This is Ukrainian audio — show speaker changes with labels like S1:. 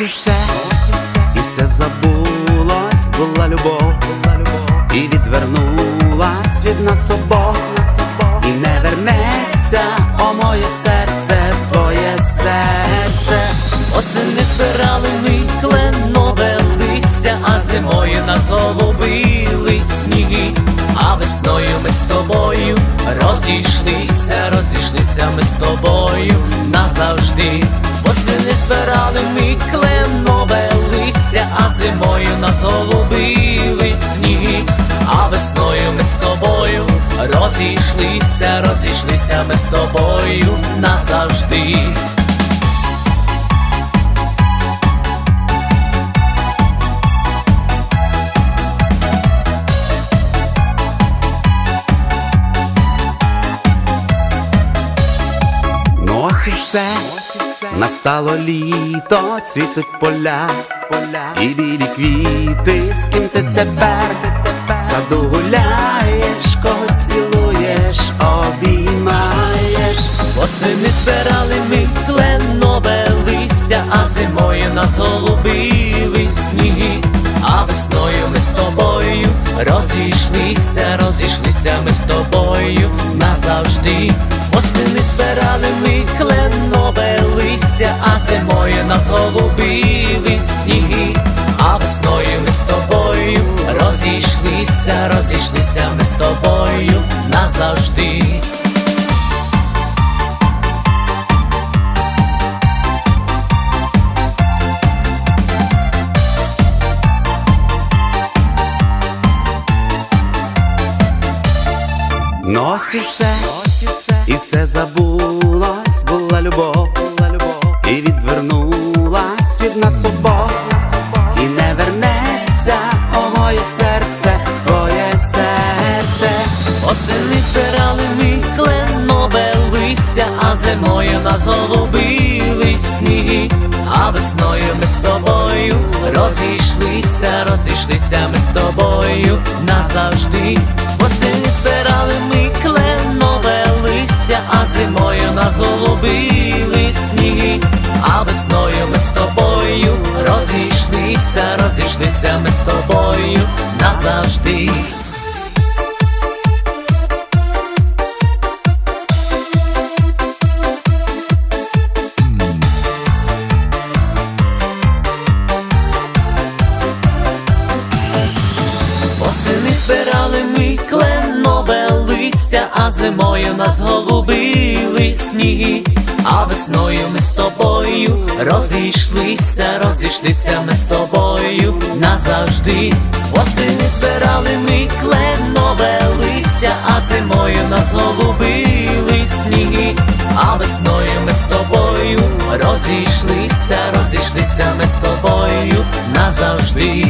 S1: ось і все, і все забулось, була любов, і відвернулась від нас обох, і не вернеться, о моє серце, твоє серце.
S2: Осени збирали ми кленове листя, а зимою нас голубили сніги, а весною ми з тобою розійшлися, розійшлися ми з тобою збирали ми кленове листя, а зимою нас голубили сніги, а весною ми з тобою розійшлися, розійшлися ми з тобою назавжди.
S1: Ну і все, настало літо, цвітуть поля, поля і білі квіти, з ким ти тепер саду гуляєш, кого цілуєш, обіймаєш.
S2: Восени збирали ми кленове листя, а зимою нас голубили сніги, а весною ми з тобою розійшлися, розійшлися ми з тобою назавжди. Восени збирали ми листя, а зимою нас голубили сніги, а весною ми з тобою розійшлися, розійшлися ми з тобою назавжди.
S1: Ну ось все, і все
S2: зимою нас голубили сніги, а весною ми з тобою розійшлися, розійшлися ми з тобою назавжди. Осені збирали ми кленове листя, а зимою нас голубили сніги, а весною ми з тобою розійшлися, розійшлися ми з тобою назавжди. Зимою нас голубили сніги, а весною ми з тобою розійшлися, розійшлися ми з тобою назавжди. Осени збирали ми кленове листя, а зимою нас голубили сніги, а весною ми з тобою розійшлися, розійшлися ми з тобою назавжди.